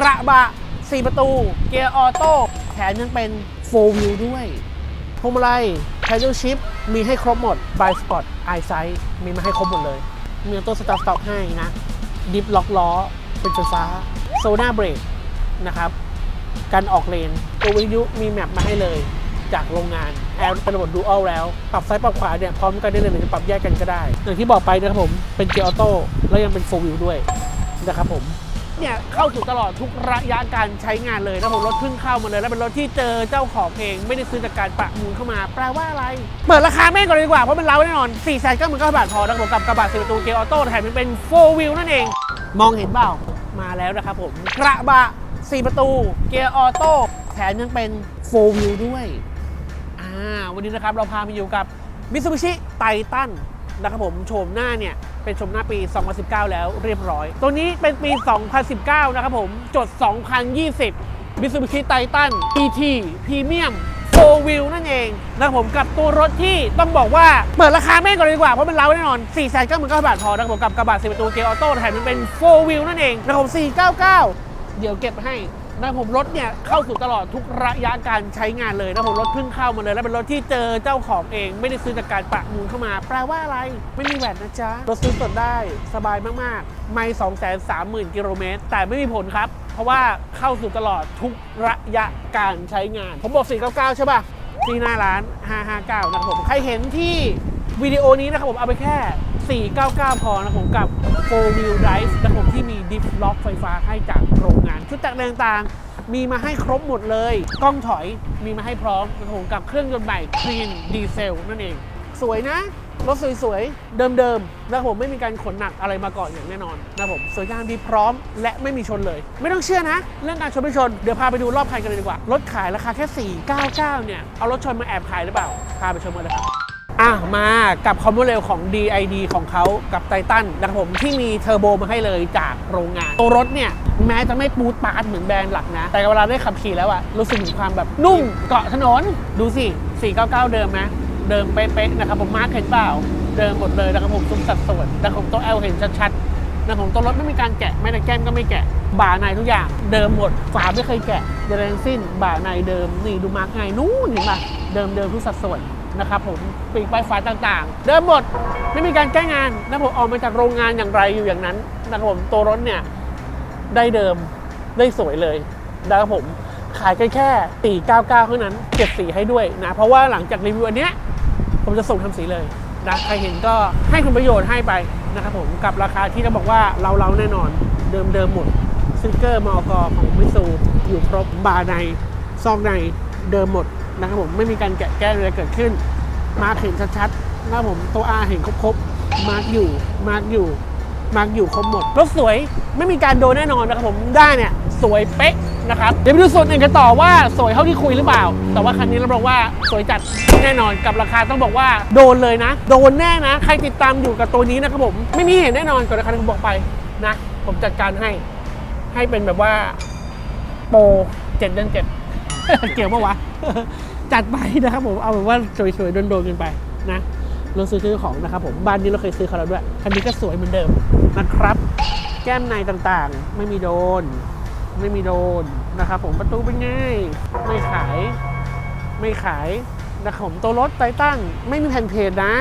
กระบะ 4 ประตู เกียร์ออโต้แถมยังเป็นโฟวิวด้วยพวงมาลัย pedal shift มีให้ครบหมด by spot eyesight มีมาให้ครบหมดเลย มีออโต้สตาร์ทสต็อปให้นะ ดิฟล็อกล้อ เป็นไฟฟ้า โซน่าเบรกนะครับการออกเลน ตัววิทยุมีแมปมาให้เลยจากโรงงาน แอร์เป็นระบบดูอัลแล้ว ปรับซ้ายปรับขวาเนี่ย พร้อมกันได้เลยหรือจะปรับแยกกันก็ได้ อย่างที่บอกไปนะครับผม เป็นเกียร์ออโต้แล้วยังเป็นโฟล์วิวด้วยนะครับผม เนี่ยเข้าสู่ตลอดทุกระยะการใช้งานเลยนะผมรถเพิ่งเข้ามาเลย แล้วเป็นรถที่เจอเจ้าของเองไม่ได้ซื้อจากการประมูลเข้ามา แปลว่าอะไร เปิดราคาแม่งก่อนเลยดีกว่า เพราะมันเล้าแน่นอน4ี่แสนก็มันก็บาทพอนะผมกับกระบะสี่ประตูเกียร์ออโต้แถมยังเป็นโฟวิวนั่นเอง มองเห็นเปล่ามาแล้วนะครับผมกระบะ4ประตูเกียร์ออโต้แถมยังเป็นโฟวิวด้วยอ่าวันนี้นะครับเราพามาอยู่กับ Mitsubishi Titan นะครับผมโฉมหน้าเนี่ยเป็นโฉมหน้าปี 2019 แล้วเรียบร้อย ตัวนี้เป็นปี 2019 นะครับผมจด 2020 Mitsubishi Titan ET Premium 4 Wheel นั่นเองนะครับผมกับตัวรถที่ต้องบอกว่า เปิดราคาแม่งก่อนดีกว่า เพราะมันเล้าแน่นอน 4 9 9 0 0 0บาทพอนะครับผมกับกระบะ10ประตูเกียร์ออโต้แถมมันเป็น4 Wheel นั่นเองนะครับผม499 เดี๋ยวเก็บให้ นะผมรถเนี่ยเข้าสู่ตลอดทุกระยะการใช้งานเลยนะผมรถเพิ่งเข้ามาเลย แล้วเป็นรถที่เจอเจ้าของเอง ไม่ได้ซื้อจากการประมูลเข้ามา แปลว่าอะไร ไม่มีแหวนนะจ๊ะ รถซื้อสดได้สบายมากๆ ไม่2 3 0 0 0 0 กิโลเมตร แต่ไม่มีผลครับ เพราะว่าเข้าสู่ตลอดทุกระยะการใช้งาน ผมบอก 499 ใช่ป่ะที่หน้าร้าน 559 นะครับผมใครเห็นที่วิดีโอนี้นะครับผมเอาไปแค่ 499 พอนะครับผมกับ 4 wheel drive นะครับผมที่มีดิฟล็อกไฟฟ้าให้จาก โรงงาน ชุดแต่งต่างๆ มีมาให้ครบหมดเลย กล้องถอยมีมาให้พร้อมนะผมกับเครื่องยนต์ใหม่ Clean Diesel นั่นเอง สวยนะ รถสวยๆ เดิมๆนะผมไม่มีการขนหนักอะไรมาก่อนอย่างแน่นอนนะผมสวยงามดีพร้อมและไม่มีชนเลย ไม่ต้องเชื่อนะ เรื่องการชนไม่ชน เดี๋ยวพาไปดูรอบคันกันเลยดีกว่า รถขายราคาแค่ 499 เนี่ย เอารถชนมาแอบขายหรือเปล่า พาไปชมกันเลยครับอะมากับคอมโบเรลของ DID ของเขากับไททันนะครับผมที่มีเทอร์โบมาให้เลยจากโรงงาน ตัวรถเนี่ย แม้จะไม่ปูดปาดเหมือนแบรนด์หลักนะ แต่เวลาได้ขับขี่แล้วอะรู้สึกถึงความแบบนุ่มเกาะถนน ดูสิ 499 เดิมไหมเดิมเป๊ะๆนะครับผมมาร์คเห็นเปล่า เดิมหมดเลยนะครับผมซุ้มสัดส่วนนะครับผมตัว L เห็นชัดๆนะครับผมตัวรถไม่มีการแกะไม่แต่แก้มก็ไม่แกะบ่าในทุกอย่าง เดิมหมดฝาไม่เคยแกะใดๆทั้งสิ้นบ่าในเดิมนี่ดูมาร์กไงนู่นเห็นปะเดิมเดิมทุกสัดส่วนนะครับผมปีกปลายฝาต่างๆ เดิมหมดไม่มีการแก้งานนะผมออกมาจากโรงงานอย่างไรอยู่อย่างนั้นนะครับผมตัวรถเนี่ย ได้เดิมได้สวยเลยนะครับผมขายกันแค่ 499 เท่านั้นเก็บสีให้ด้วยนะ เพราะว่าหลังจากรีวิวอันเนี้ยผมจะส่งทำสีเลยนะใครเห็นก็ให้คุณประโยชน์ให้ไปนะครับผมกับราคาที่จะบอกว่าเราเราแน่นอนเดิมเดิมหมดสติกเกอร์มอกของมิซูอยู่ครบบาร์ในซองในเดิมหมดนะครับผมไม่มีการแกะแก้อะไรเกิดขึ้น มาเห็นชัดๆนะครับผมตัว R เห็นครบๆมาร์กอยู่มาร์กอยู่ มาร์กอยู่ครบหมด รถสวยไม่มีการโดนแน่นอนนะครับผมได้เนี่ยสวยเป๊ะนะครับ เดี๋ยวไปดูส่วนอื่นกันต่อว่าสวยเท่าที่คุยหรือเปล่า แต่ว่าคันนี้รับรองว่าสวยจัดแน่นอนกับราคาต้องบอกว่าโดนเลยนะ โดนแน่นะ ใครติดตามอยู่กับตัวนี้นะครับผม ไม่มีเห็นแน่นอนกับราคาที่ผมบอกไปนะ ผมจัดการให้ให้เป็นแบบว่าโปรเจ็ดเดือนเจ็ดเกี่ยวปะวะจัดไปนะครับผมเอาแบบว่าสวยๆโดนๆกันไปนะ รถซื้อซื้อของนะครับผมบ้านนี้เราเคยซื้อเขาแล้วด้วยคันนี้ก็สวยเหมือนเดิมนะครับ แก้มในต่างๆ ไม่มีโดน ไม่มีโดนนะครับผมประตูเป็นไงไม่ขาย ไม่ขายนะครับผมตัวรถไททันไม่มีแผ่นเพจนะ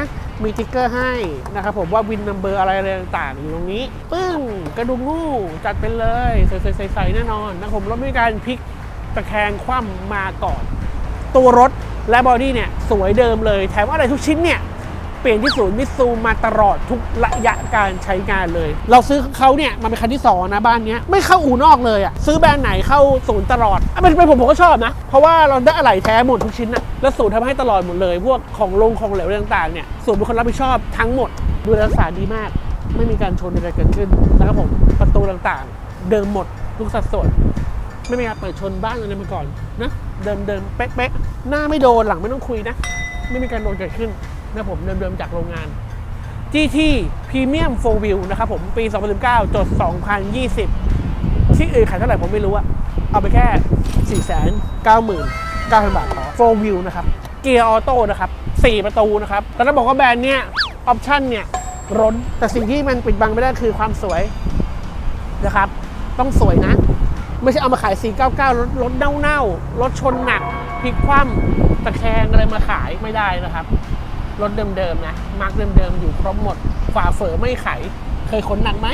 มีติ๊กเกอร์ให้นะครับผมว่าวินนัมเบอร์อะไรอะไรต่างๆอยู่ตรงนี้ ปึ้ง กระดุมงูจัดเป็นเลยใส่ๆใส่ๆแน่นอนนะครับผมรถไม่มีการพลิกตะแคงคว่ำมาก่อน ตัวรถและบอดี้เนี่ย สวยเดิมเลย แถมอะไรทุกชิ้นเนี่ย เปลี่ยนที่ศูนย์มิซูมาตลอดทุกระยะการใช้งานเลย เราซื้อเขาเนี่ยมันเป็นคันที่สองนะบ้านเนี้ยไม่เข้าอู่นอกเลยอะซื้อแบรนด์ไหนเข้าศูนย์ตลอดอะเป็นเป็นผมผมก็ชอบนะ เพราะว่าเราได้อะไหล่แท้หมดทุกชิ้นนะแล้วศูนย์ทำให้ตลอดหมดเลย พวกของลงของเหลวต่างๆเนี่ยศูนย์เป็นคนรับผิดชอบทั้งหมดดูแลรักษาดีมาก ไม่มีการชนอะไรเกิดขึ้นนะครับผมประตูต่างๆ เดิมหมดทุกสัดส่วนไม่มีการเปิดชนบ้านอะไรมาก่อนนะเดิมเดิมๆเป๊ะๆหน้าไม่โดนหลังไม่ต้องคุยนะ ไม่มีการโดนเกิดขึ้น นะผมเดิมๆจากโรงงาน GT Premium 4 Wheel นะครับผมปี 2019จด 2020 ที่อื่นขายเท่าไหร่ผมไม่รู้อะเอาไปแค่ 499,000 บาทพอ4 Wheel นะครับ เกียร์ออโต้นะครับ 4 ประตูนะครับแต่ต้องบอกว่าแบรนด์เนี้ยออปชั่นเนี่ยร้นแต่สิ่งที่มันปิดบังไม่ได้คือความสวยนะครับ ต้องสวยนะไไม่ใช่เอามาขาย 499 รถรถเน่าๆ รถชนหนักพลิกคว่ำตะแคงอะไรมาขายไม่ได้นะครับ รถเดิมๆนะมาร์กเดิมๆอยู่ครบหมดฝ่าเฝอไม่ไข เคยขนหนักไหม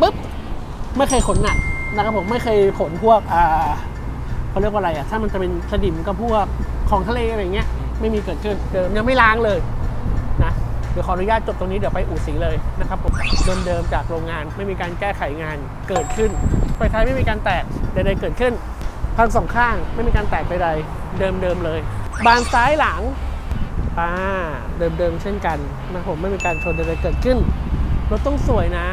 ปุ๊บไม่เคยขนหนักนะครับผมไม่เคยขนพวกอ่าเขาเรียกว่าอะไรอะถ้ามันจะเป็นสนิมก็พวกของทะเลอะไรเงี้ยไม่มีเกิดขึ้นเดิมยังไม่ล้างเลยนะเดี๋ยวขออนุญาตจบตรงนี้เดี๋ยวไปอู่สีเลยนะครับผมเดิมๆจากโรงงานไม่มีการแก้ไขงานเกิดขึ้นไฟท้ายไม่มีการแตกใดๆเกิดขึ้นทั้งสองข้างไม่มีการแตกใดๆเดิมๆเลย บานซ้ายหลัง อ่าเดิมๆเช่นกันนะผมไม่มีการชนใดๆเกิดขึ้นรถต้องสวยนะ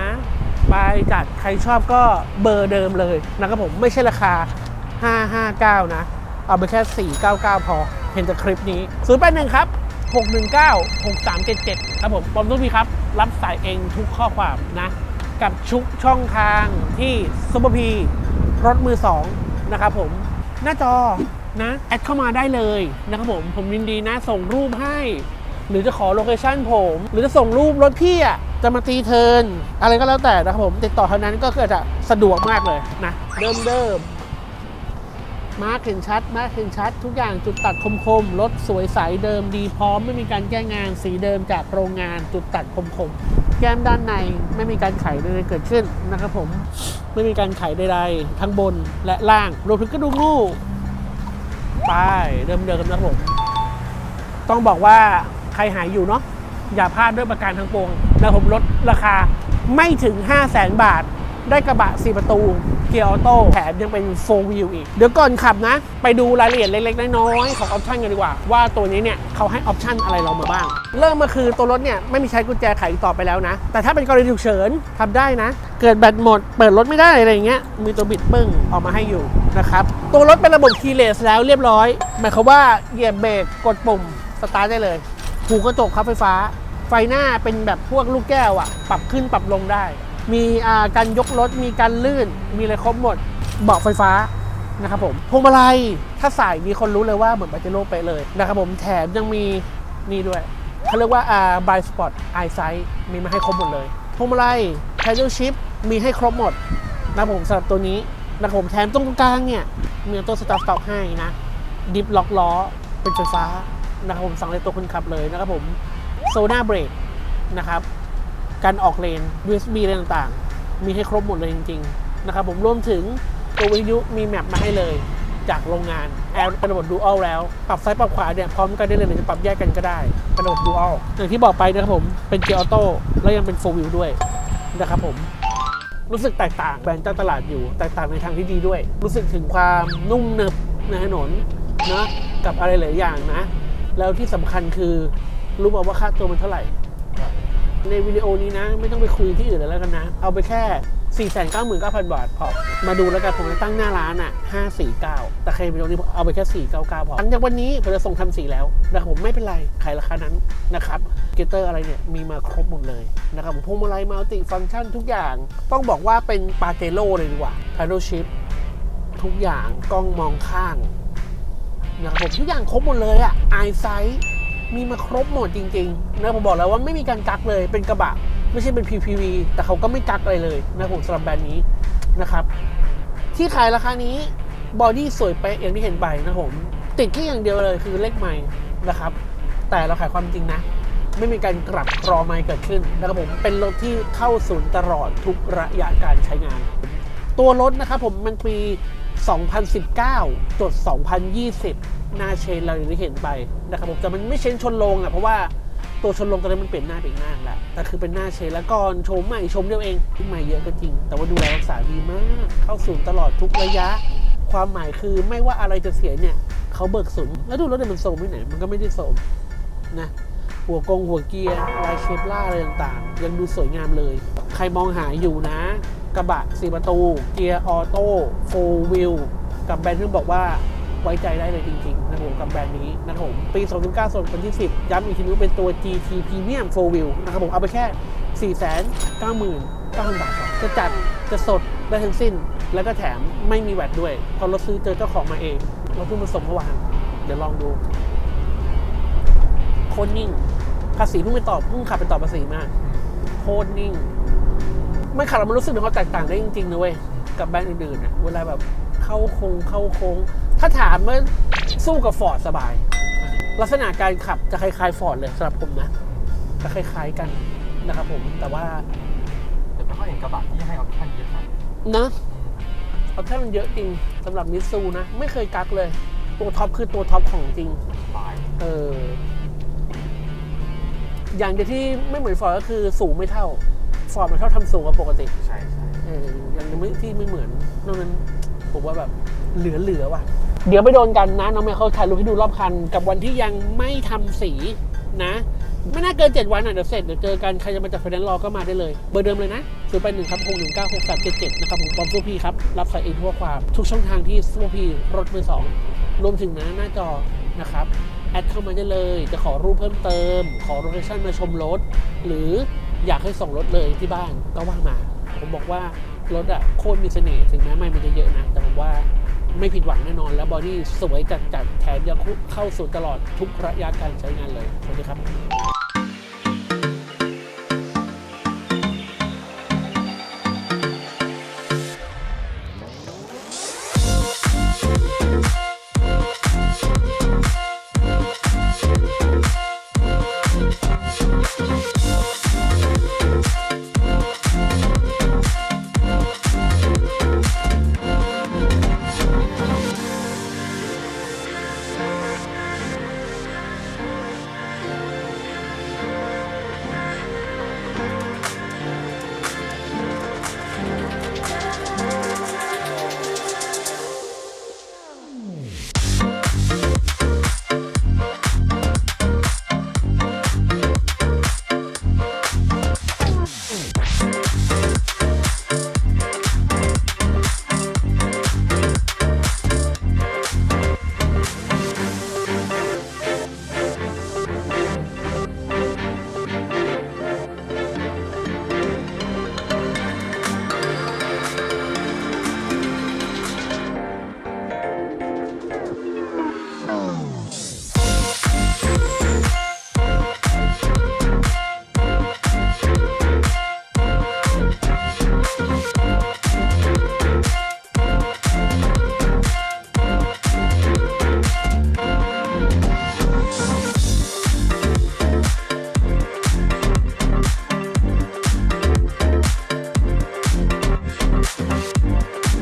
ไปจัดใครชอบก็เบอร์เดิมเลยนะครับผมไม่ใช่ราคา 559 นะ เอาไปแค่ 499 พอ เห็นจากคลิปนี้081ครับ 619 6377 ครับผมปอมทุกพีครับ รับสายเองทุกข้อความนะ กับชุกช่องทางที่ซุปเปอร์พีรถมือ 2 นะครับผม หน้าจอ นะแอดเข้ามาได้เลยนะครับผมผมยินดีนะส่งรูปให้ หรือจะขอโลเคชั่นผม หรือจะส่งรูปรถพี่อะจะมาตีเทินอะไรก็แล้วแต่นะครับผมติดต่อเท่านั้นก็จะสะดวกมากเลยนะเดิมเดิมมาร์คเห็นชัดมาร์คเห็นชัด ทุกอย่างจุดตัดคมๆรถสวยใสเดิมดีพร้อมไม่มีการแก้งานสีเดิมจากโรงงานจุดตัดคมๆแก้มด้านในไม่มีการไขใดๆเกิดขึ้นนะครับผมไม่มีการไขใดๆทั้งบนและล่างรวมถึงกระดุมลูก ไปเดิมๆนะครับผมต้องบอกว่าใครหายอยู่เนาะอย่าพลาดด้วยประการทั้งปวงนะผมลดราคาไม่ถึง 5 0 0แสนบาท ได้กระบะ 4 ประตูเกียร์ออโต้แถมยังเป็น4 wheel อีก เดี๋ยวก่อนขับนะ ไปดูรายละเอียดเล็ก ๆ น้อยๆ ของออปชันกันดีกว่า ว่าตัวนี้เนี่ยเขาให้ออปชันอะไรเรามาบ้าง เริ่มมาคือตัวรถเนี่ย ไม่มีใช้กุญแจไขต่อไปแล้วนะ แต่ถ้าเป็นกรณีฉุกเฉินทำได้นะ เกิดแบตหมด เปิดรถไม่ได้อะไรอย่างเงี้ยมีตัวบิดปึ้งออกมาให้อยู่ นะครับ ตัวรถเป็นระบบคีเลสแล้วเรียบร้อย หมายความว่าเหยียบเบรกกดปุ่มสตาร์ทได้เลยหูกระจกครับไฟฟ้า ไฟหน้าเป็นแบบพวกลูกแก้วอะปรับขึ้นปรับลงได้ มีการยกรถมีการลื่น มีอะไรครบหมด เบาะไฟฟ้านะครับผมพวงมาลัยถ้าใส่มีคนรู้เลยว่าเหมือนบาเจโร่ไปเลยนะครับผมแถมยังมีนี่ด้วยเขาเรียกว่าอ่า by spot eyesight มีมาให้ครบหมดเลยพวงมาลัย paddle shift มีให้ครบหมดนะครับผมสำหรับตัวนี้ นะครับผมแถมตรงกลางเนี่ยมีตัวสตาร์ทสต็อกให้นะ ดิฟล็อกล้อเป็นไฟฟ้านะครับผมสั่งในตัวคนขับเลยนะครับผมโซน่าเบรกนะครับการออกเลน USB อะไรต่างๆ มีให้ครบหมดเลยจริง ๆ นะครับผมรวมถึงตัววิทยุมีแมปมาให้เลยจากโรงงานแอร์เป็นระบบดูอัลแล้ว ปรับซ้ายปรับขวาเนี่ยพร้อมกันได้เลยหรือจะปรับแยกกันก็ได้เป็นระบบดูอัลอย่างที่บอกไปนะครับผมเป็นเกียร์ออโต้แล้วยังเป็นโฟวิวด้วยนะครับผม รู้สึกแตกต่างแบรนด์เจ้าตลาดอยู่ แตกต่างในทางที่ดีด้วย รู้สึกถึงความนุ่มเนึบในถนนนะกับอะไรหลายอย่างนะ แล้วที่สำคัญคือรู้ป่าวว่าค่าตัวมันเท่าไหร่ ในวิดีโอนี้นะ ไม่ต้องไปคุยที่อื่นแล้วกันนะ เอาไปแค่ 4 9 9 0 0 0 บาทพอ มาดูแล้วกันผมตั้งหน้าร้านอะ 549 แต่ใครวิดีโอนี้เอาไปแค่ 499 พอหลังจากวันนี้ผมจะส่งทำสีแล้วนะครับผมไม่เป็นไรขายราคานั้นนะครับเกเตอร์อะไรเนี่ยมีมาครบหมดเลยนะครับผมพวงมาลัยมัลติฟังก์ชันทุกอย่าง ต้องบอกว่าเป็นปาเจโร่เลยดีกว่า paddle shift ทุกอย่างกล้องมองข้างนะครับผมทุกอย่างครบหมดเลยอะไอไซส์มีมาครบหมดจริงๆนะผมบอกแล้วว่าไม่มีการกักเลยเป็นกระบะ ไม่ใช่เป็น PPV แต่เขาก็ไม่กักอะไรเลยนะผมสำหรับแบรนด์นี้นะครับ ที่ขายราคานี้บอดี้สวยเป๊ะอย่างที่เห็นไปนะผม ติดแค่อย่างเดียวเลยคือเลขใหม่นะครับ แต่เราขายความจริงนะ ไม่มีการกลับรอไม่เกิดขึ้นนะครับผมเป็นรถที่เข้าศูนย์ตลอดทุกระยะการใช้งาน ตัวรถนะครับผมมันปี 2019จด2020 หน้าเชนเราอย่างที่เห็นไปนะครับผมแต่มันไม่เชนชนลงอะเพราะว่า ตัวชนลงตอนนี้มันเปลี่ยนหน้าเปลี่ยนหน้าแล้วแต่คือเป็นหน้าเชนแล้วก่อนชมใหม่ชมเดียวเองที่ใหม่เยอะก็จริง แต่ว่าดูแลรักษาดีมาก เข้าศูนย์ตลอดทุกระยะ ความหมายคือไม่ว่าอะไรจะเสียเนี่ยเขาเบิกศูนย์แล้วดูรถเนี่ยมันโซมที่ไหน มันก็ไม่ได้โซมนะหัวกงหัวเกียร์ลายเชฟล่าอะไรต่างๆ ยังดูสวยงามเลย ใครมองหาอยู่นะ กระบะสี่ประตู เกียร์ออโต้โฟวิลกับแบรนด์ที่บอกว่า ไว้ใจได้เลยจริงๆนะผมกับแบรนด์นี้นะผมปี 2009ส่วนเป็นที่ 10 ย้ำอีกทีนึงเป็นตัว GT Premium 4 Wheel นะครับผมเอาไปแค่ 499,000 บาทก่อนจะจัดจะสดได้ทั้งสิ้น แล้วก็แถมไม่มีแวดด้วย พอเราซื้อเจอเจ้าของมาเองเราเพิ่งมาส่งเมื่อวานเดี๋ยวลองดูโคตรนิ่ง ภาษีเพิ่งไปตอบเพิ่งขับไปตอบภาษีมาโคตรนิ่ง ไม่ขับแล้วมันรู้สึกถึงความแตกต่างได้จริงๆนะเว้ยกับแบรนด์อื่นๆเวลาแบบ เข้าโค้งเข้าโค้ง ถ้าถามว่าสู้กับฟอร์ดสบาย ลักษณะการขับจะคล้ายๆฟอร์ดเลยสำหรับผมนะจะคล้ายๆกันนะครับผมแต่ว่าแต่ไม่ค่อยเห็นกระบะที่ให้ออปชั่นเยอะขนาดนี้นะออปชั่นมันเยอะจริงสำหรับมิตซูนะ ไม่เคยกักเลย ตัวท็อปคือตัวท็อปของจริงสบายเออ อย่างเดียวที่ไม่เหมือนฟอร์ดก็คือสูงไม่เท่า ฟอร์ดมันเท่าทำสูงกว่าปกติ ใช่ใช่ เอออย่างหนึงไม่ที่ไม่เหมือนนอกนั้น ผมว่าแบบเหลือเหลือว่ะ เดี๋ยวไปโดนกันนะน้องแมวเขาถ่ายรูปให้ดูรอบคัน กับวันที่ยังไม่ทำสีนะ ไม่น่าเกิน 7 วันอะเดี๋ยวเสร็จเดี๋ยวเจอกันใครจะมาจากไฟแนนซ์รอก็มาได้เลย เบอร์เดิมเลยนะศูนย์แปดหนึ่งครับหกหนึ่งเก้าหกสามเจ็ดเจ็ดนะครับผมปอมสู้พี่ครับ รับสายเองทั่วความ ทุกช่องทางที่สู้พี่รถมือสองรวมถึงนะหน้าจอนะครับแอดเข้ามาได้เลยจะขอรูปเพิ่มเติม ขอโลเคชั่นมาชมรถ หรืออยากให้ส่งรถเลยที่บ้านก็ว่ามา ผมบอกว่ารถอะโคตรมีเสน่ห์ถึงแม้ไม่มันจะเยอะนะแต่ ผมว่าไม่ผิดหวังแน่นอน แล้วบอดี้สวยจัดจัดแถมยังเข้าสู่ตลอดทุกระยะการใช้งานเลยสวัสดีครับ